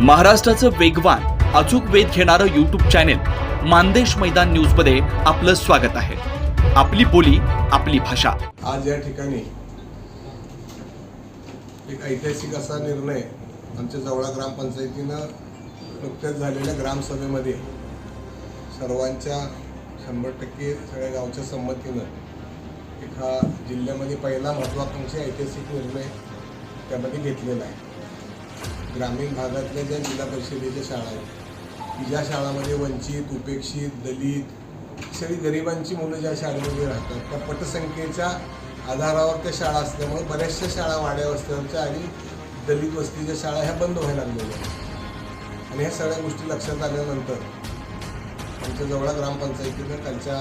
महाराष्ट्राचं वेगवान अचूक वेध घेणारं यूट्यूब चॅनेल मानदेश मैदान न्यूजमध्ये आपलं स्वागत आहे. आपली बोली आपली भाषा. आज या ठिकाणी एक ऐतिहासिक असा निर्णय आमच्या जवळा ग्रामपंचायतीनं नुकत्याच झालेल्या ग्रामसभेमध्ये सर्वांच्या शंभर टक्के सगळ्या गावच्या संमतीनं एक हा जिल्ह्यामध्ये पहिला महत्त्वाकांक्षी ऐतिहासिक निर्णय त्यामध्ये घेतलेला आहे. ग्रामीण भागातल्या ज्या जिल्हा परिषदेच्या शाळा आहेत ज्या शाळामध्ये वंचित उपेक्षित दलित सगळी गरिबांची मुलं ज्या शाळेमध्ये राहतात त्या पटसंख्येच्या आधारावर त्या शाळा असल्यामुळे बऱ्याचशा शाळा वाड्या वस्त्यांच्या आणि दलित वस्तीच्या शाळा ह्या बंद व्हायला लागलेल्या आहेत. आणि ह्या सगळ्या गोष्टी लक्षात आल्यानंतर आमच्या जवळ ग्रामपंचायतीनं कालच्या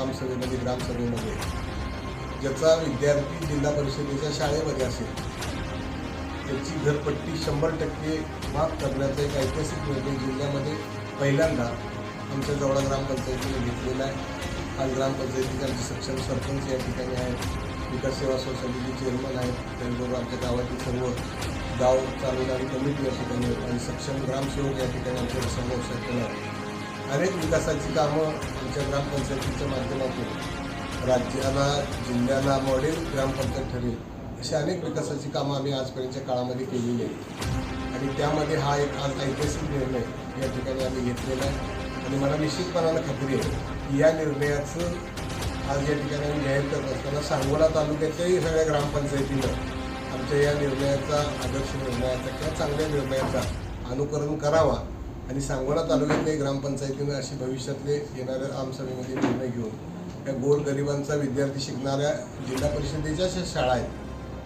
आमसभेमध्ये ग्रामसभेमध्ये ज्याचा विद्यार्थी जिल्हा परिषदेच्या शाळेमध्ये असेल त्याची घरपट्टी शंभर टक्के माफ करण्याचा एक ऐतिहासिक निर्णय जिल्ह्यामध्ये पहिल्यांदा आमच्या जवळा ग्रामपंचायतीने घेतलेला आहे. आज ग्रामपंचायतीचे आमचे सक्षम सरपंच या ठिकाणी आहेत. विकास सेवा सोसायटीचे चेअरमन आहेत. त्याचबरोबर आमच्या गावातील सर्व गाव चालवणारी कमिटी या ठिकाणी आहेत आणि सक्षम ग्रामसेवक या ठिकाणी आमच्यासमोर केला अनेक विकासाची कामं आमच्या ग्रामपंचायतीच्या माध्यमातून राज्याला जिल्ह्याला मॉडेल ग्रामपंचायत ठरेल. अशी अनेक विकासाची कामं आम्ही आजपर्यंतच्या काळामध्ये केलेली आहेत. आणि त्यामध्ये हा एक आज ऐतिहासिक निर्णय या ठिकाणी आम्ही घेतलेला आहे. आणि मला निश्चितपणानं खात्री आहे की या निर्णयाचं आज या ठिकाणी आम्ही जाहीर करत असताना सांगोला तालुक्याच्याही सगळ्या ग्रामपंचायतीनं आमच्या या निर्णयाचा आदर्श निर्णयाचा किंवा चांगल्या निर्णयाचा अनुकरण करावा आणि सांगोला तालुक्यातल्या ग्रामपंचायतीनं अशी भविष्यातले येणाऱ्या आमसभेमध्ये निर्णय घेऊन या गोरगरिबांचा विद्यार्थी शिकणाऱ्या जिल्हा परिषदेच्या ज्या शाळा आहेत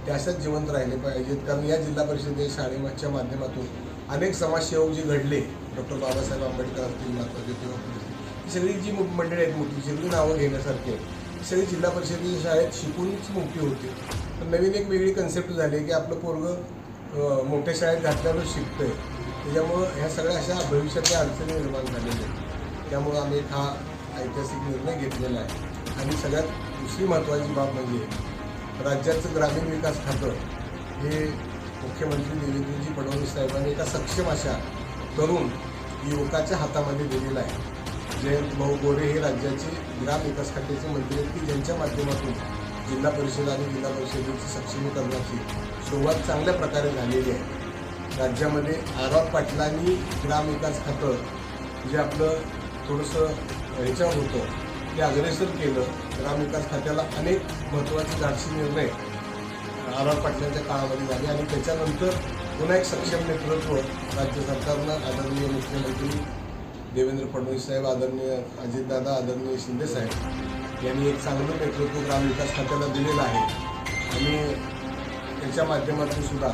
ते अशाच जिवंत राहिले पाहिजेत. कारण या जिल्हा परिषदे शाळेच्या माध्यमातून अनेक समाजसेवक जे घडले डॉक्टर बाबासाहेब आंबेडकर असतील महत्त्वाचे तेव्हा ही सगळी जी मंडळी आहेत मोठी सगळी नावं घेण्यासारखी आहेत. सगळी जिल्हा परिषदेच्या शाळेत शिकूनच मोठी होती. पण नवीन एक वेगळी कन्सेप्ट झाली की आपलं पोरगं मोठ्या शाळेत घातल्यावर शिकतंय. त्याच्यामुळं ह्या सगळ्या अशा भविष्यातल्या अडचणी निर्माण झालेल्या आहेत. त्यामुळं आम्ही एक हा ऐतिहासिक निर्णय घेतलेला आहे. आणि सगळ्यात दुसरी महत्त्वाची बाब म्हणजे राज्याचं ग्रामीण विकास खातं हे मुख्यमंत्री देवेंद्रजी फडणवीस साहेबांनी एका सक्षम अशा तरुण युवकाच्या हातामध्ये दिलेलं आहे. जयंत भाऊ गोरे हे राज्याचे ग्राम विकास खात्याचे मंत्री आहेत. की ज्यांच्या माध्यमातून जिल्हा परिषद आणि जिल्हा परिषदेची सक्षमीकरणाची सुरुवात चांगल्या प्रकारे झालेली आहे. राज्यामध्ये आर आर पाटलांनी ग्रामविकास खातं जे आपलं थोडंसं ह्याच्यावर होतं ते अग्रेसर केलं ग्रामविकास खात्याला अनेक महत्त्वाचे धाडसी निर्णय आर आर पाटलांच्या काळामध्ये झाले आणि त्याच्यानंतर पुन्हा एक सक्षम नेतृत्व राज्य सरकारनं आदरणीय मुख्यमंत्री देवेंद्र फडणवीस साहेब आदरणीय अजितदादा आदरणीय शिंदे साहेब यांनी एक चांगलं नेतृत्व ग्रामविकास खात्याला दिलेलं आहे. आणि त्याच्या माध्यमातून सुद्धा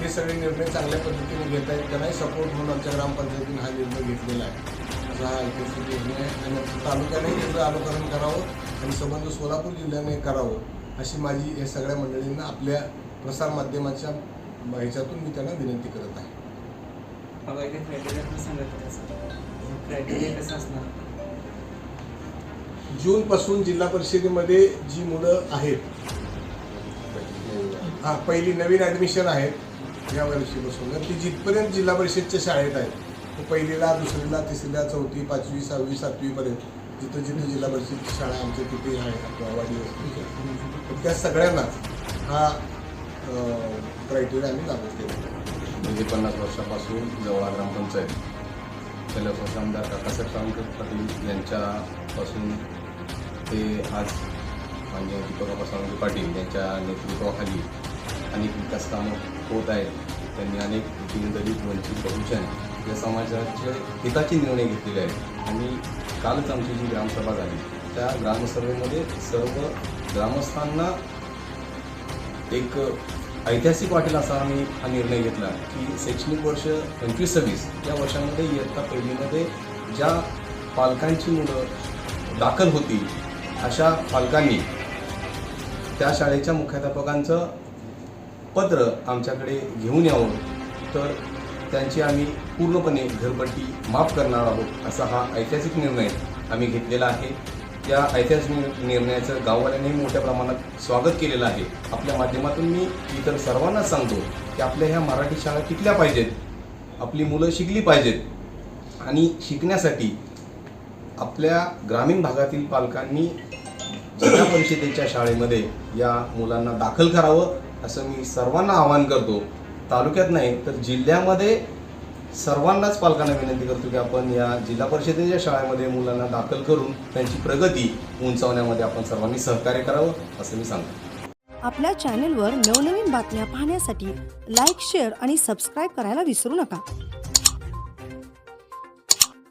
हे सगळे निर्णय चांगल्या पद्धतीने घेत आहेत त्यांनाही सपोर्ट म्हणून आमच्या ग्रामपंचायतीने हा निर्णय घेतलेला आहे. हा ऐतिहासिक आहे. आणि तालुक्याने त्याचं अनुकरण करावं आणि संबंध सोलापूर जिल्ह्याने करावं अशी माझी या सगळ्या मंडळींना आपल्या प्रसारमाध्यमाच्या ह्याच्यातून मी त्यांना विनंती करत आहे. जूनपासून जिल्हा परिषदेमध्ये जी मुलं आहेत हा पहिली नवीन ॲडमिशन आहेत या वर्षीपासून. ती जिथपर्यंत जिल्हा परिषदच्या शाळेत आहेत पहिलीला दुसरीला तिसरीला चौथी पाचवी सहावी सातवीपर्यंत जिथं जिथं जिल्हा परिषद शाळा आमच्या तिथे आहे वाडी त्या सगळ्यांनाच हा क्रायटेरिया आम्ही लागू केला. म्हणजे पन्नास वर्षापासून जवळा ग्रामपंचायत. पहिल्यापासून आमदार काकासाहेब सावंत पाटील यांच्यापासून ते आज मान्य दीपकबाबा सावंत पाटील यांच्या नेतृत्वाखाली अनेक विकास कामं होत आहेत. त्यांनी अनेक दीनदलित वंचित बहुजन आपल्या समाजाचे हिताचे निर्णय घेतलेले आहेत. आणि कालच आमची जी ग्रामसभा झाली त्या ग्रामसभेमध्ये सर्व ग्रामस्थांना एक ऐतिहासिक वाटेल असा आम्ही हा निर्णय घेतला की शैक्षणिक वर्ष पंचवीस सव्वीस या वर्षामध्ये इयत्ता पहिलीमध्ये ज्या पालकांची मुलं दाखल होती अशा पालकांनी त्या शाळेच्या मुख्याध्यापकांचं पत्र आमच्याकडे घेऊन यावं. तर त्यांची आम्ही पूर्णपणे घरपट्टी माफ करणार आहोत असा हा ऐतिहासिक निर्णय आम्ही घेतलेला आहे. या ऐतिहासिक निर्णयाचं गाववाल्यांनी मोठ्या प्रमाणात स्वागत केलेलं आहे. आपल्या माध्यमातून मी इतर सर्वांना सांगतो की आपल्या ह्या मराठी शाळा टिकल्या पाहिजेत. आपली मुलं शिकली पाहिजेत. आणि शिकण्यासाठी आपल्या ग्रामीण भागातील पालकांनी जिल्हा परिषदेच्या शाळेमध्ये या मुलांना दाखल करावं असं मी सर्वांना आवाहन करतो. तालुक्यात नाही तर जिल्ह्यामध्ये सर्वांनाच पालकांना विनंती करतो की आपण या जिल्हा परिषदेच्या शाळेमध्ये मुलांना दाखल करून त्यांची प्रगती उंचावण्यामध्ये आपण सर्वांनी सहकार्य करावं असं मी सांगतो. आपल्या चॅनेलवर नवनवीन बातम्या पाहण्यासाठी लाईक शेअर आणि सबस्क्राईब करायला विसरू नका.